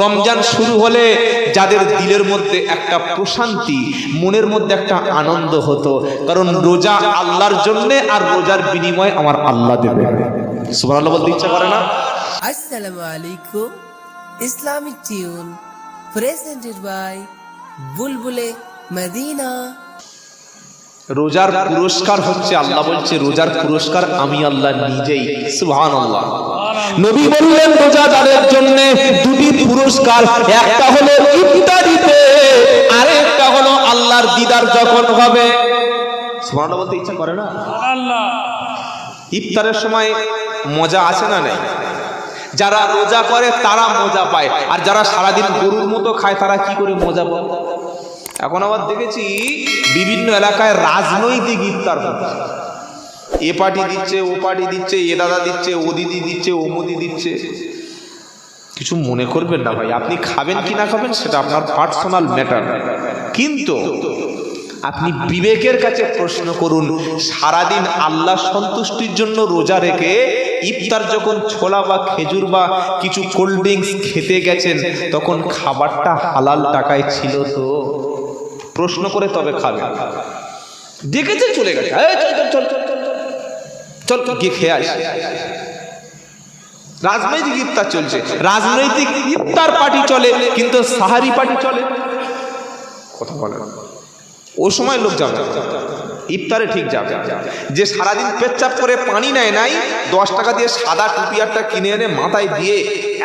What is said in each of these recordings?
রমজান শুরু হলে যাদের দিলের মধ্যে একটা প্রশান্তি, মনের মধ্যে একটা আনন্দ হতো। কারণ রোজা আল্লাহর জন্য আর রোজার বিনিময়ে আমার আল্লাহ দেবে। সুবহানাল্লাহ বলতে ইচ্ছা করে না? আসসালামু আলাইকুম। ইসলামিক টিউন, প্রেজেন্টেড বাই বুলবুলে Medina. রোজার পুরস্কার হচ্ছে আল্লাহ বলছে রোজার পুরস্কার আমি আল্লাহ নিজেই সুবহান আল্লাহ নবী বললেন রোজাদারের জন্য দুটি পুরস্কার একটা হলো ইফতারিতে আরেকটা হলো আল্লাহর দিদার যখন হবে। সুবহান বলতে ইচ্ছা করে না? আল্লাহ ইফতারের সময় মজা আছে না নেই? যারা রোজা করে তারা মজা পায় আর যারা সারাদিন গরুর মতো খায় তারা কি করে মজা পায়? এখন আবার দেখেছি বিভিন্ন এলাকায় রাজনৈতিক ইফতার এ পার্টি দিচ্ছে, ও পার্টি দিচ্ছে, এ দাদা দিচ্ছে, ও দিদি দিচ্ছে, ও মোদি দিচ্ছে। কিছু মনে করবেন না ভাই, আপনি খাবেন কি না খাবেন সেটা আপনার পার্সোনাল ম্যাটার কিন্তু আপনি বিবেকের কাছে প্রশ্ন করুন, সারাদিন আল্লাহ সন্তুষ্টির জন্য রোজা রেখে ইফতার যখন ছোলা বা খেজুর বা কিছু কোল্ড ড্রিঙ্কস খেতে গেছেন, তখন খাবারটা হালাল টাকায় ছিল তো? প্রশ্ন করে তবে খাবে। দেখেছে চলে গেছে। চল চল চল চল চল চল গিয়ে খেয়ে আসি রাজনৈতিক ইফতার চলছে। রাজনৈতিক ইফতার পার্টি চলে কিন্তু সাহারি পার্টি চলে। কথা বলে। ও সময় লোক যাবে ইফতারে ঠিক যাবে যে সারাদিন পেচ্চাপ করে পানি নেয় নাই দশ টাকা দিয়ে সাদা টুপিয়ারটা কিনে এনে মাথায় দিয়ে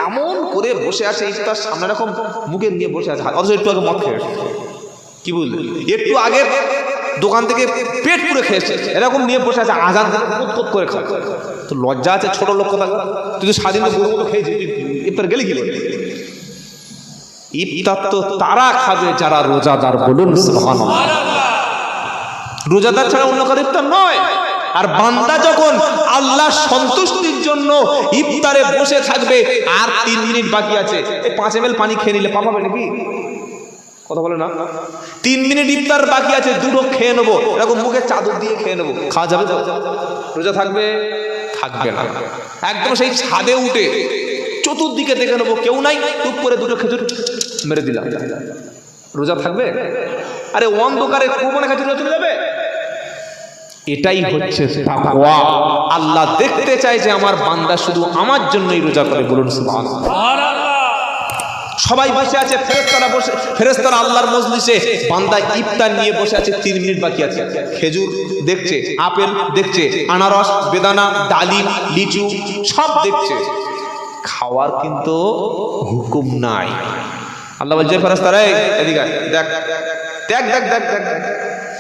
এমন করে বসে আছে ইফতার সামনে রকম মুখে নিয়ে বসে আছে। অথচ একটু আগে মদ খেয়ে। কি বুঝলি একটু আগে দোকান থেকে পেট পুরে খেয়েছে। এরকম নিয়ে বসে আছে আজান কত করে খায়। তো লজ্জা আছে ছোট লোক কথা তুই তো স্বাধীন মতো খেয়েছিস। ইফতার গেলি গেলি ইফতার তো তারা খাবে যারা রোজাদার বলুন রোজাদার ছাড়া অন্য কারও ইফতার নয়। আর বান্দা যখন আল্লাহ সন্তুষ্টির জন্য ইফতারে বসে থাকবে, আর তিন মিনিট বাকি আছে পাঁচ এম পানি খেয়ে নিলে পাপাবে নাকি? কথা বলে না? তিন মিনিট ইফতার বাকি আছে, দুটো খেয়ে নেব। এরকম মুখে চাদর দিয়ে খেয়ে নেব। খাওয়া যাবে রোজা থাকবে? থাকবে না। একদম সেই ছাদে উঠে চতুর্দিকে দেখে নেব। কেউ নাই টুপ করে দুটো খেজুর মেরে দিলাম। রোজা থাকবে? আরে অন্ধকারে কোমনে খেজুর চলে যাবে? এটাই হচ্ছে আল্লাহ দেখতে চায় যে আমার বান্দা শুধু আমার জন্যই রোজা করে, বলুন সুবহানাল্লাহ। সবাই বসে আছে ফেরেস্তারা বসে ফেরেস্তারা আল্লাহর মজলিসে। বান্দা ইফতার নিয়ে বসে আছে তিন মিনিট বাকি আছে। খেজুর দেখছে, আপেল দেখছে, আনারস, বেদানা, ডালিম, লিচু সব দেখছে। খাওয়ার কিন্তু হুকুম নাই। আল্লাহ বলছে ফেরেস্তারা এদিকে দেখ দেখ দেখ দেখ দেখ।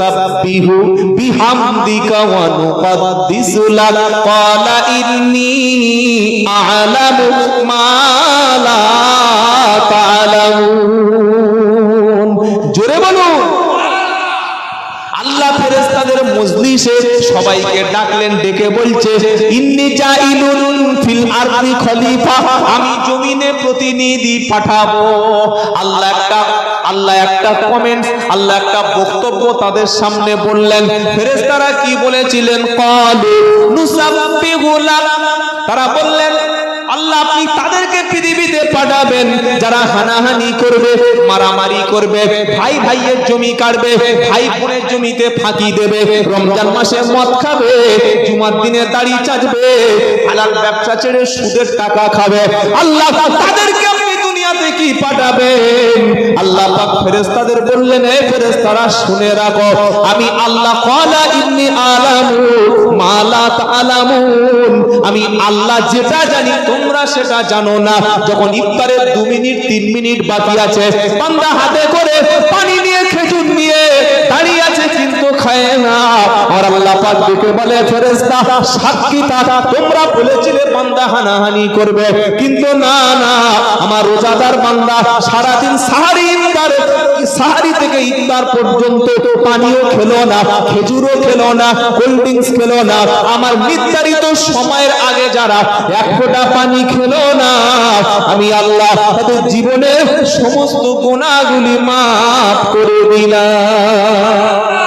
নুসাব্বিহু বিহামদিকা ওয়া নুকদ্দিসু লাক ক্বালা ইন্নী আ'লামু মা লা তা'লামুন। জোরে বলুন ফেরেশতাদের মজলিসে সবাইকে ডাকলেন, ডেকে বলছে, ইন্নি জাইলুন ফিল আরদি খলিফা, আমি জমিনে প্রতিনিধি পাঠাবো। আল্লাহ একটা আল্লাহ একটা কমেন্ট আল্লাহ একটা বক্তব্য তাদের সামনে বললেন। ফেরেশতারা কি বলেছিলেন? ক্বালু নুসাব্বিহু লাক তারা বললেন আল্লাহ আপনি তাদেরকে পৃথিবীতে পাঠাবেন, যারা হানাহানি করবে, মারামারি করবে, ভাই ভাইয়ের জমি কাটবে, ভাই বোনের জমিতে ফাঁকি দেবে, রমজান মাসে মদ খাবে, জুমার দিনে দাড়ি চাচবে হালাল ব্যবসা ছেড়ে সুদের টাকা খাবে। আল্লাহ তাদেরকে কি পাঠাবেন? আল্লাহ পাক ফেরেশতাদের বললেন এই ফেরেশতারা, শুনে রাখো, আমি আল্লাহ ক্বালা ইন্নি আলামু মা লা তা'লামুন। আমি আল্লাহ যেটা জানি, তোমরা সেটা জানো না। যখন ইফতারের দু মিনিট, তিন মিনিট বাকি আছে, বান্দা হাতে করে খায় না। আর আল্লাহ পাক ডেকে বলে, ফেরেশতা, সাক্ষী তোমরা বলেছিলে বান্দা হানাহানি করবে। কিন্তু না না, আমার রোজাদার বান্দা সারাদিন সাহারি ইফতার সাহারি থেকে ইফতার পর্যন্ত পানিও খেলো না, খেজুরও খেলো না, কোল্ড ড্রিঙ্কস খেলো না। আমার নির্ধারিত সময়ের আগে যারা এক ফোঁটা পানি খেলো না, আমি আল্লাহ তাদের জীবনের সমস্ত গুণাগুলি মাফ করে দিলাম।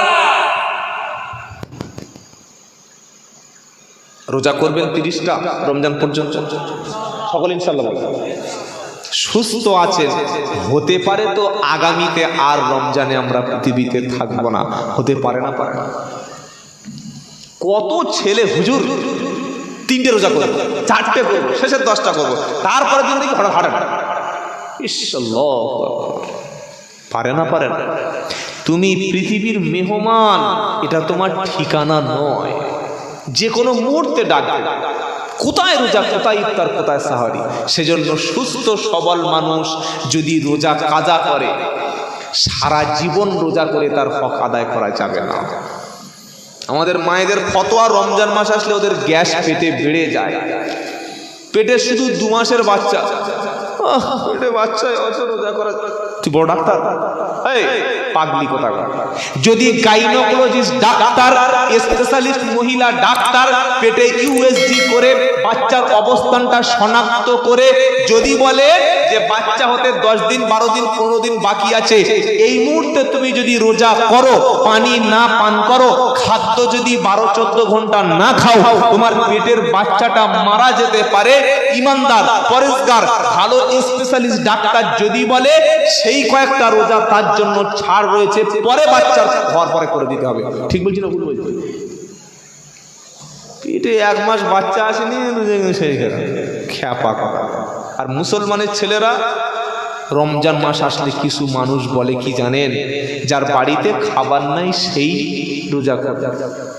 রোজা করবেন তিরিশটা রমজান পর্যন্ত। সকল ইনশাল্লাহ। সুস্থ আছেন, হতে পারে তো আগামীতে আর রমজানে আমরা পৃথিবীতে থাকব না, হতে পারে না পারে না। কত ছেলে হুজুর তিনটে রোজা করব, চারটে করব, শেষের দশটা করব তারপরে দিন দেখি হঠাৎ আকবার। পারে না পারে না। তুমি পৃথিবীর মেহমান, এটা তোমার ঠিকানা নয়। যে কোনো মুহূর্তে ডাকবে কোথায় রোজা, কোথায় ইফতার, কোথায় সাহারি? সেজন্য সুস্থ, সবল মানুষ যদি রোজা কাজা করে, সারা জীবন রোজা করে তার হক আদায় করা যাবে না। আমাদের মায়েদের ফতোয়া রমজান মাস আসলে ওদের গ্যাস পেটে বেড়ে যায়। পেটে শুধু দু মাসের বাচ্চা। পেটে বাচ্চা অত রোজা করা তুই বড় ডাক্তার? এই পাগলি কথা যদি গাইনোকোলজিস্ট ডাক্তার স্পেশালিস্ট মহিলা, ডাক্তার পেটে ইউএসজি করে বাচ্চার অবস্থানটা শনাক্ত করে যদি বলে যে বাচ্চা হতে দশ দিন, বারো দিন, পনেরো দিন বাকি আছে, এই মুহূর্তে তুমি যদি রোজা করো, পানি না পান করো, খাদ্য যদি বারো চোদ্দ ঘণ্টা না খাও, তোমার পেটের বাচ্চাটা মারা যেতে পারে। ইমানদার, পরেশগার, ভালো স্পেশালিস্ট ডাক্তার যদি বলে, সেই কয়েকটা রোজা তার জন্য ছাড় রয়েছে, পরে বাচ্চার হওয়ার পরে করে দিতে হবে। ঠিক বলছি না, ভুল বলছি? পেটে এক মাস বাচ্চা আসেনি সেই খ্যাপা কথা। আর মুসলমানের ছেলেরা, রমজান মাস আসলে কিছু মানুষ বলে কি জানেন? যার বাড়িতে খাবার নাই, সেই রোজা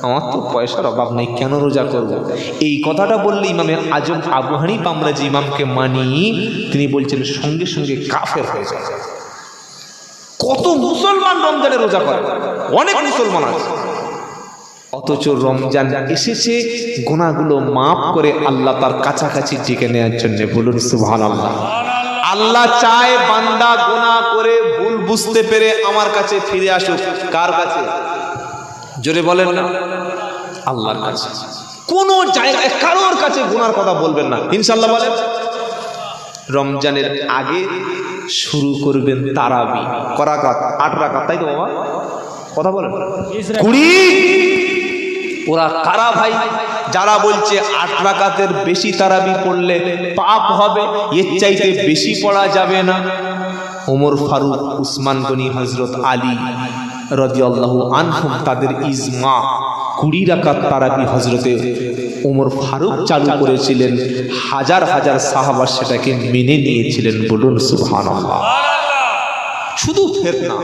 আমার তো পয়সার অভাব নেই, কেন রোজা করব? এই কথাটা বললে ইমামের আজম আবু হানিফ আমরা যে ইমামকে মানি, তিনি বলছেন, সঙ্গে সঙ্গে কাফের হয়ে যায় কত মুসলমান রমজানে রোজা করে? অনেক মুসলমান আছে। অথচ রমজান এসেছে গোনাগুলো মাফ করে আল্লাহ তার কাছাকাছি ডেকে নেওয়ার জন্য। বলুন সুভান আল্লাহ আল্লাহ চায় বান্দা গোনা করে ভুল বুঝতে পেরে আমার কাছে ফিরে আসুক। কার কাছে? জোরে বলেন না। আল্লাহর কাছে। কোন জায়গায় কারোর কাছে গুনার কথা বলবেন না। ইনশাল্লাহ বলেন। রমজানের আগে শুরু করবেন তারাবি। করা কাত আট রাকাত তাই তো বাবা? কথা বলেন। কুড়ি! ওরা কারা ভাই যারা বলছে আট রাকাতের বেশি তারাবি পড়লে পাপ হবে এর চাইতে বেশি পড়া যাবে না। ওমর ফারুক উসমান গনি হজরত আলী রদিয়াল্লাহু আনহুম তাদের ইজমা। কুড়ি রাকাত তারাবি হজরতে ওমর ফারুক চালু করেছিলেন, হাজার হাজার সাহাবা সেটাকে মেনে নিয়েছিলেন বলুন সুবহানাল্লাহ। শুধু ফেতনা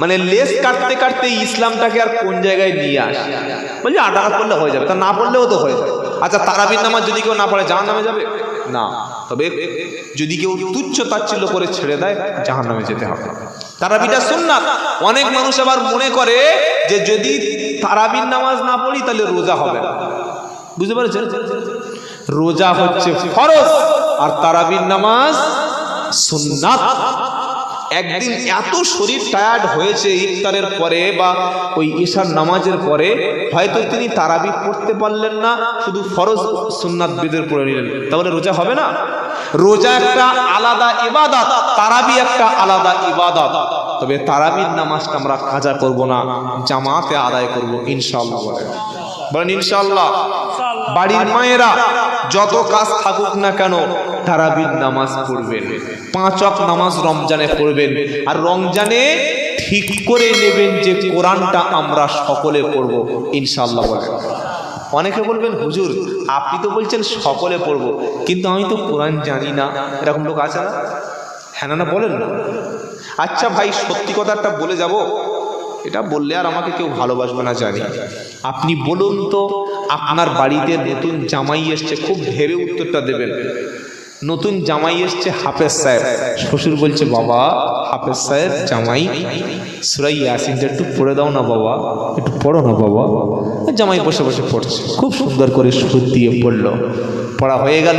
মানে লেস কাটতে কাটতে ইসলামটাকে আর কোন জায়গায় নিয়ে আসে? বলছি আট করলে হয়ে যাবে, তা না পড়লেও তো হয়ে যাবে। আচ্ছা তারাবির নামাজ যদি কেউ না পড়ে জাহান নামে যাবে? না। তবে যদি কেউ তুচ্ছ তাচ্ছিল্য করে ছেড়ে দেয় জাহান নামে যেতে হবে। তারাবিটা না অনেক মানুষ আবার মনে করে যে যদি তারাবির নামাজ না পড়ি, তাহলে রোজা হবে বুঝতে পারছেন? রোজা হচ্ছে ফরজ, আর তারাবির নামাজ সুন্নাত। একদিন এত শরীর টায়ার্ড হয়েছে ইফতারের পরে বা ওই ঈশার নামাজের পরে, হয়তো তিনি তারাবি পড়তে পারলেন না, শুধু ফরজ সুন্নাত বেদের পড়ে নিলেন। তাহলে রোজা হবে না? রোজা একটা আলাদা ইবাদত তারাবি একটা আলাদা ইবাদত। তবে তারাবির নামাজটা আমরা কাজা করব না, জামাতে আদায় করব ইনশাল্লাহ বলেন ইনশাল্লাহ বাড়ির মায়েরা যত কাজ থাকুক না কেন তারাবির নামাজ পড়বেন। পাঁচ অক নামাজ রমজানে পড়বেন। আর রমজানে ঠিক করে নেবেন যে কোরআনটা আমরা সকলে পড়ব ইনশাল্লাহ অনেকে বলবেন, হুজুর, আপনি তো বলছেন সকলে পড়ব। কিন্তু আমি তো কোরআন জানি না। এরকম লোক আছে না? হ্যাঁ না বলেন না। আচ্ছা ভাই, সত্যি কথা একটা বলে যাব? এটা বললে আর আমাকে কেউ ভালোবাসবে না জানি। আপনি বলুন তো আপনার বাড়িতে নতুন জামাই এসছে, খুব ভেবে উত্তরটা দেবেন। নতুন জামাই এসছে হাফেজ সাহেব। শ্বশুর বলছে, বাবা, হাফেজ সাহেব, জামাই, সুরাই ইয়াসিনটা একটু পড়ে দাও না বাবা, একটু পড়ো না বাবা। জামাই বসে বসে পড়ছে। খুব সুন্দর করে সুর দিয়ে পড়ল। পড়া হয়ে গেল।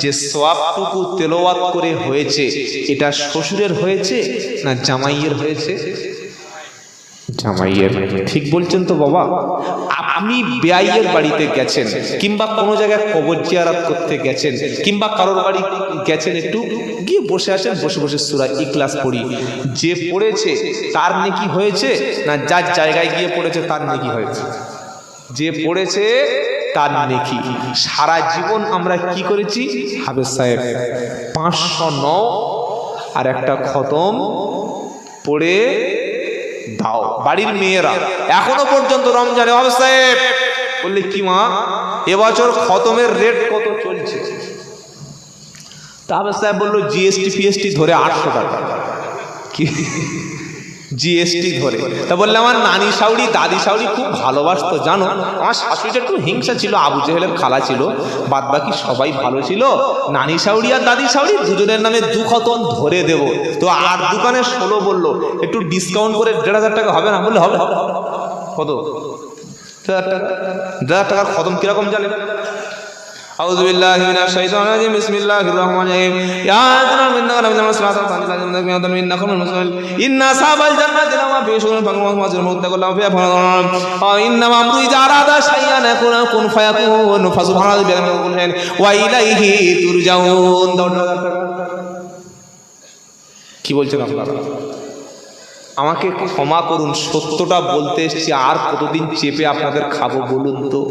যে সোয়াবটুকু তেলোয়াত করে হয়েছে, এটা শ্বশুরের হয়েছে না জামাইয়ের হয়েছে? জামাইয়ের। ঠিক বলছেন তো বাবা। আপনি বেআইয়ের বাড়িতে গেছেন, কিংবা কোনো জায়গায় কবর জিয়ারাত করতে গেছেন, কিংবা কারোর বাড়ি গেছেন একটু, গিয়ে বসে আছেন বসে বসে সুরা ইকলাস পড়ি। যে পড়েছে, তার নেকি হয়েছে, না যার জায়গায় গিয়ে পড়েছে, তার নেকি হয়েছে? যে পড়েছে, তার নেকি। সারা জীবন আমরা কি করেছি? হাফেজ সাহেব, পাঁচশো ন আর একটা খতম পড়ে দাও। বাড়ির মেয়েরা, এখনও পর্যন্ত রমজানে হবে সাহেব। বললে, কি মা? এবছর খতমের রেট কত চলছে? তাহলে সাহেব বলল জিএসটি ফিএসটি ধরে আটশো টাকা। কি? জিএসটি ধরে। তা বললে আমার নানি সাউরি দাদি সাউরি খুব ভালোবাসতো জানো? আমার শাশুড়িটা একটু হিংসা ছিল আবু জেহেলের খালা ছিল বাদ বাকি সবাই ভালো ছিল। নানি সাউরি আর দাদি সাউরি দুজনের নামে দু খতন ধরে দেব। তো আর দোকানে ষোলো বলল একটু ডিসকাউন্ট করে দেড় হাজার টাকা হবে না? বললে হবে। কত? দেড় হাজার টাকা দেড় হাজার টাকার খতম কীরকম জানেন أعوذ بالله من الشيطان الرجيم بسم الله الرحمن الرحيم يا أيها الذين آمنوا من الصلاة وأنتم إنكم المسلمون إن أصحاب الجنة لهم في شغل فكروا وما المتقون لهم فيها فرحون وإنما أمره إذا أراد شيئا أن يقول كن فيكون فسبحان الله بيده كل شيء وإليه ترجعون কি বলছেন আপনারা আমাকে ক্ষমা করুন সত্যটা বলতে এসেছি আর কতদিন চেপে আপনাদের খাবো বলুন তো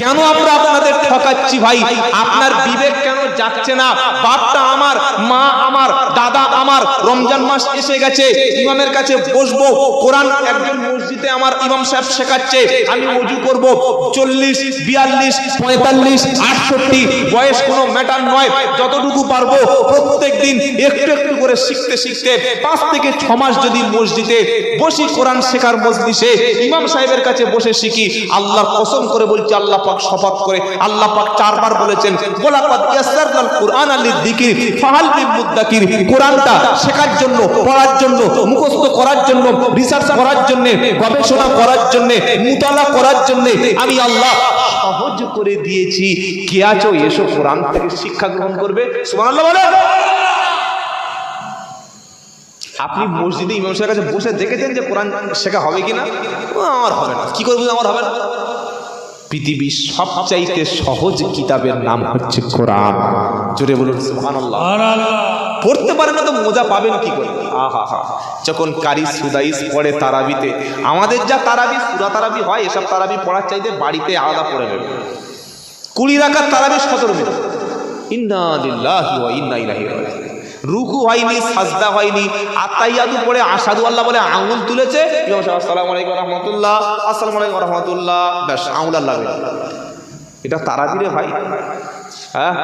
কেন আমরা আপনাদের ঠকাচ্ছি ভাই? আপনার বিবেক কেন যাচ্ছে না? বাপটা আমার, মা আমার, দাদা আমার, রমজান মাস এসে গেছে, ইমামের কাছে বসবো, কোরআন একজন মসজিদে আমার ইমাম সাহেব শেখাচ্ছে, আমি অজু করব, চল্লিশ, বিয়াল্লিশ, পঁয়তাল্লিশ, আটষট্টি, বয়স কোনো ম্যাটার নয়, যতটুকু পারব প্রত্যেক দিন করে শিখতে শিখতে পাঁচ থেকে ছ মাস যদি মসজিদে বসি কোরআন শেখার মজলিসে ইমাম সাহেবের কাছে বসে শিখি, আল্লাহর কসম করে বলছি, আল্লাহ পাক শপথ করে, আল্লাহ পাক চারবার বলেছেন গোলাপাত ইয়াসসারনাল কুরআন আলিল যিকির ফাহাল মুদ্দাকির, কোরআনটা শেখার জন্য, পড়ার জন্য, মুখস্থ করার জন্য রিসার্চ করার জন্য, গবেষণা করার জন্য, মুতালা করার জন্য আমি আল্লাহ সহজ করে দিয়েছি। কে আছো? এসো কোরআন থেকে শিক্ষা গ্রহণ করবে। সুবহানাল্লাহ বলে। আপনি মসজিদে ইমাম সাহেবের কাছে বসে দেখেছেন যে কোরআন শেখা হবে কিনা? ও, আমার হবে না। কি করব আমার হবে না? পৃথিবীর সবচাইতে সহজ কিতাবের নাম হচ্ছে কোরআন। জোরে বলুন পড়তে পারে না তো মজা পাবেন কি করে? আহা হা যখন কারি সুদাইস পড়ে তারাবিতে আমাদের যা তারাবি সুরা তারাবি হয় এসব তারাবি পড়ার চাইতে বাড়িতে আলাদা পড়ে নেবে। কুড়ি রাখার তারাবি সতেরো মিনিট। ইন্না ইন্না রাজিউন। রুকু হয়নি, সাজদা হয়নি। আত্মাইয়াদু পড়ে আসাদু আল্লাহ বলে আঙুল তুলেছে। আসসালামু আলাইকুম রহমতুল্লাহ, আসসালামু আলাইকুম রহমতুল্লাহ। ব্যাস, আঙুল আল্লাহ এটা তারাবিরে ভাই। হ্যাঁ?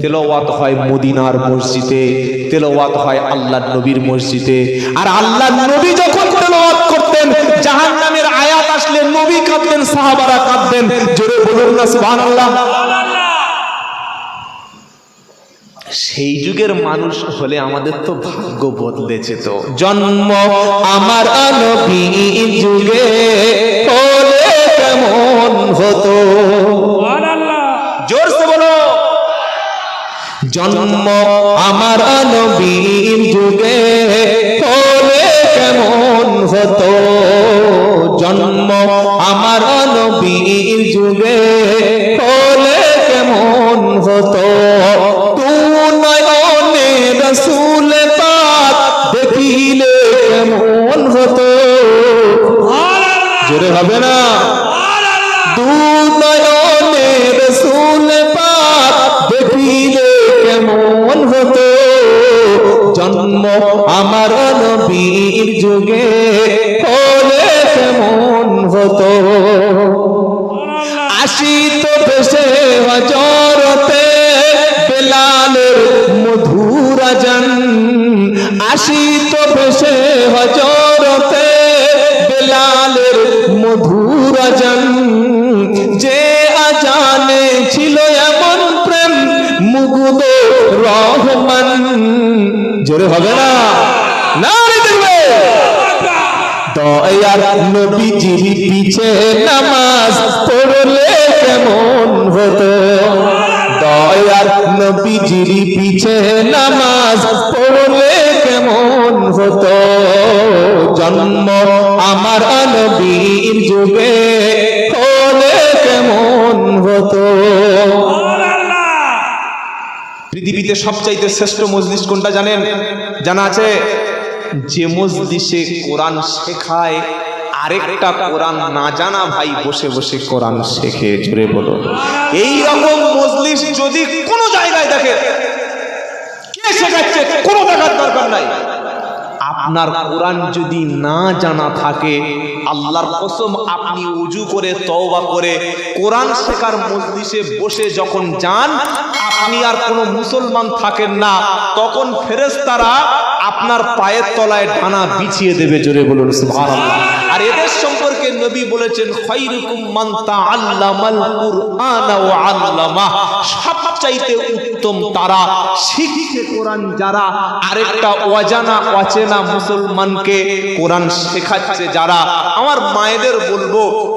তেলাওয়াত হয় মদিনার মসজিদে, তেলাওয়াত হয় আল্লাহর নবীর মসজিদে। আর আল্লাহর নবী যখন তেলাওয়াত করতেন, জাহান্নামের আয়াত আসলে নবী কাঁদতেন, সাহাবারা কাঁদতেন। জোরে বলুন না, সুবহানাল্লাহ। সেই যুগের মানুষ হলে আমাদের তো ভাগ্য বদলেছে তো। জন্ম আমার যুগে হলে কেমন হতো? জোরসে বলো। জন্ম আমার নবীর যুগে হলে কেমন হতো? জন্ম আমার নবীর যুগে হলে কেমন হতো? হবে না। দুনয়নে রসুল পাক আমার নবীর যুগে হলে কেমন হতো? আসিত ভেসে হজরতে বেলালের মধুর জন আসিত ভেসে হজরতে দয়ার নবীজির পিছে নামাজ পড়লে কেমন হতো? দয়ার পিছে নামাজ পড়লে কেমন হতো? জন্ম আমার নবীর যুগে হলে কেমন হতো? পৃথিবীতে সবচাইতে শ্রেষ্ঠ মজলিস কোনটা জানেন? জানা আছে যে মজলিসে কোরআন শেখায় আরেকটা কোরআন না জানা ভাই বসে বসে কোরআন শেখে জুড়ে বলো। এই রকম মজলিস যদি কোনো জায়গায় দেখে, কে শেখাচ্ছে কোনো দেখার দরকার নাই। আপনার কোরআন যদি না জানা থাকে, আল্লাহর কসম আপনি উজু করে, তওবা করে কোরআন শেখার মজলিসে বসে যখন যান, আপনি আর কোনো মুসলমান থাকেন না, তখন ফেরেশতারা আপনার পায়ের তলায় ডানা বিছিয়ে দেবে জোরে বলুন আর এদের সম্পর্কে নবী বলেছেন খায়রুকুম মান তাআল্লামাল কুরআনা ওয়া আল্লামা সবচাইতে উত্তম তারা শিখছে কোরআন যারা, আরেকটা অজানা, অচেনা মুসলমানকে কোরআন শেখাচ্ছে যারা। আমার মায়েদের বলব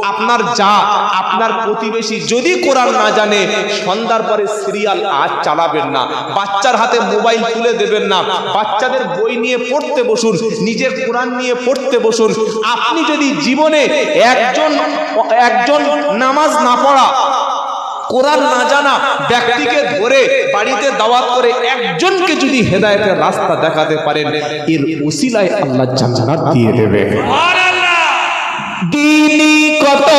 আপনার যা আপনার প্রতিবেশী যদি কোরআন না জানে, সন্ধ্যার পরে সিরিয়াল আজ চালাবেন না। বাচ্চার হাতে মোবাইল তুলে দেবেন না। বাচ্চাদের বই নিয়ে পড়তে বসুন, নিজের কোরআন নিয়ে পড়তে বসুন। আপনি যদি জীবনে একজন একজন নামাজ না পড়া, কোরআন না জানা ব্যক্তিকে ধরে বাড়িতে দাওয়াত করে একজনকে যদি হেদায়েতের রাস্তা দেখাতে পারেন, এর ওসিলায় আল্লাহ জান্নাত দিয়ে দেবে। দিনী কত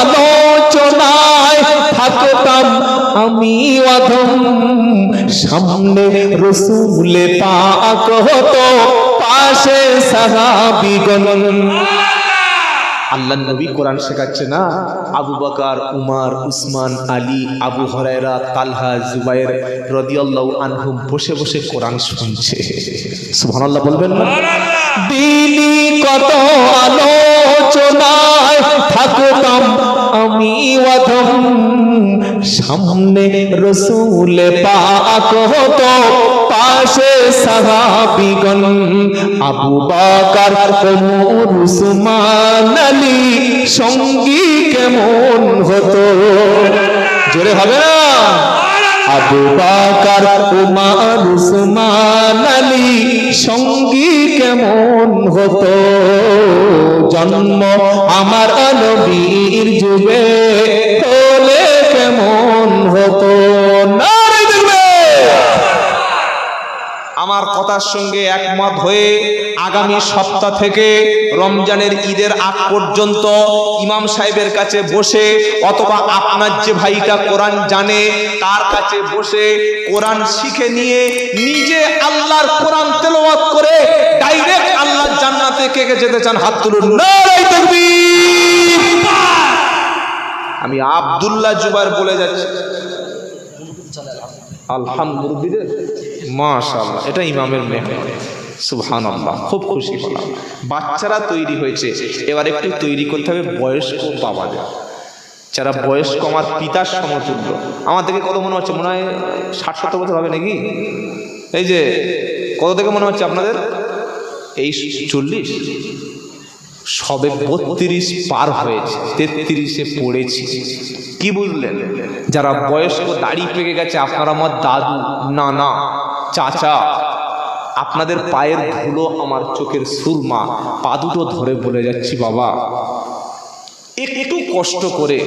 আলোচনায় থাকতাম আমি অধম। সামনে রসুলে পাক হতো পাশে সাহাবিগণ। আল্লাহ নবী কোরআন শেখাচ্ছে না? আবু বকর, উমার, উসমান, আলী, আবু হরায়রা, তালহা, জুবাইর রাদিয়াল্লাহু আনহুম বসে বসে কোরআন শুনছে। সুবহানাল্লাহ বলবেন না? দিনী কত আলোচনায় থাকতাম আমি অধম। সামনে রসুল পাক হতো, পাশে সাহাবিগণ, আবু বাকার ওমর উসমান আলী সঙ্গী কেমন হতো? জোরে হবে না? আবু বাকার, উমার, উসমান আলী সঙ্গী কেমন হতো? জন্ম আমার নবীর যুগে হলে কেমন আমার কথার সঙ্গে একমত হয়ে আগামী সপ্তাহ থেকে রমজানের ঈদের আগ পর্যন্ত ইমাম সাহেবের কাছে বসে অথবা আপনার যে ভাইটা কোরআন জানে, তার কাছে বসে কোরআন শিখে নিয়ে নিজে আল্লাহর কোরআন তেলাওয়াত করে ডাইরেক্ট আল্লাহর জান্নাতে কে কে যেতে চান হাত তুলুন। আমি আব্দুল্লাহ জুবার বলে যাচ্ছি। আলহামদুলিল্লাহ। মাশাআল্লাহ, এটা ইমামের মেয়ে। সুবহানাল্লাহ, খুব খুশি হলাম। বাচ্চারা তৈরি হয়েছে, এবার একটু তৈরি করতে হবে বয়স্ক বাবাদের। যারা বয়স্ক, আমার পিতার সমতুল্য। আমার থেকে কত মনে হচ্ছে, মনে হয় ষাট সত্তর বছর হবে নাকি? এই যে, কত থেকে মনে হচ্ছে আপনাদের? এই চল্লিশ। সবে বত্রিশ পার হয়েছে, তেত্রিশে পড়েছি। কি বুঝলেন? যারা বয়স্ক, দাড়ি পেকে গেছে, আপনারা আমার দাদু, নানা। চাচা আপনাদের পায়ের ধুলো আমার চোখের সুরমা পা দুটো ধরে বলে যাচ্ছি বাবা। একটু কষ্ট করে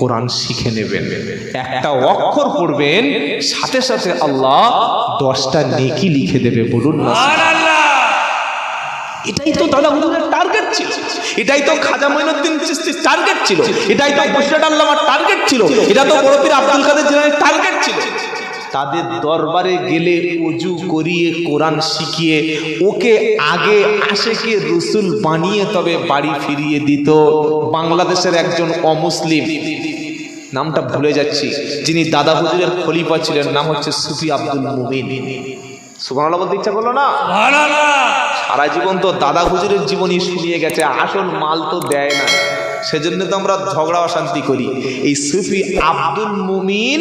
কোরআন শিখে নেবেন। একটা অক্ষর পড়বেন সাথে সাথে আল্লাহ দশটা নেকি লিখে দেবে বলুন না। এটাই তো দাদা হুজুরের টার্গেট ছিল। এটাই তো খাজা মঈনুদ্দিন চিশতির টার্গেট ছিল। এটাই তো বসিরাট আল্লামার টার্গেট ছিল। এটা তো বড় পীর আব্দুল কাদের জিলানীর টার্গেট ছিল। তাদের দরবারে গেলে উজু করিয়ে কোরআন শিখিয়ে ওকে আগে আশেকে রসুল বানিয়ে তবে বাড়ি ফিরিয়ে দিত। বাংলাদেশের একজন অমুসলিম নামটা ভুলে যাচ্ছি যিনি দাদা হুজুরের খলিফা ছিলেন নাম হচ্ছে সুফি আব্দুল মুমিন। বলতে ইচ্ছা করল না? সারা জীবন তো দাদা হুজুরের জীবনই শুনিয়ে গেছে আসল মাল তো দেয় না। সেজন্য তো আমরা ঝগড়া অশান্তি করি। এই সুফি আব্দুল মুমিন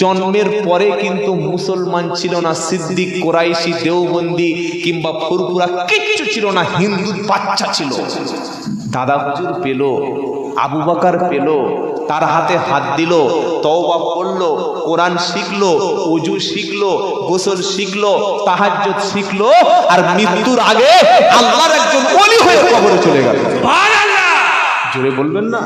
জন্মের পরে কিন্তু মুসলমান ছিল না, সিদ্দিক, কোরাইশি, দেওবন্দি কিংবা ফুরফুরা কিচ্ছু ছিল না, হিন্দু বাচ্চা ছিল। দাদা হুজুর পেল, আবু বাকার পেল, তার হাতে হাত দিল, তওবা পড়ল কোরআন শিখলো, উজু শিখলো, গোসল শিখলো, তাহাজ্জুদ শিখলো, আর মৃত্যুর আগে আল্লাহর একজন ওলি হয়ে কবরে চলে গেল। জোরে বলবেন না?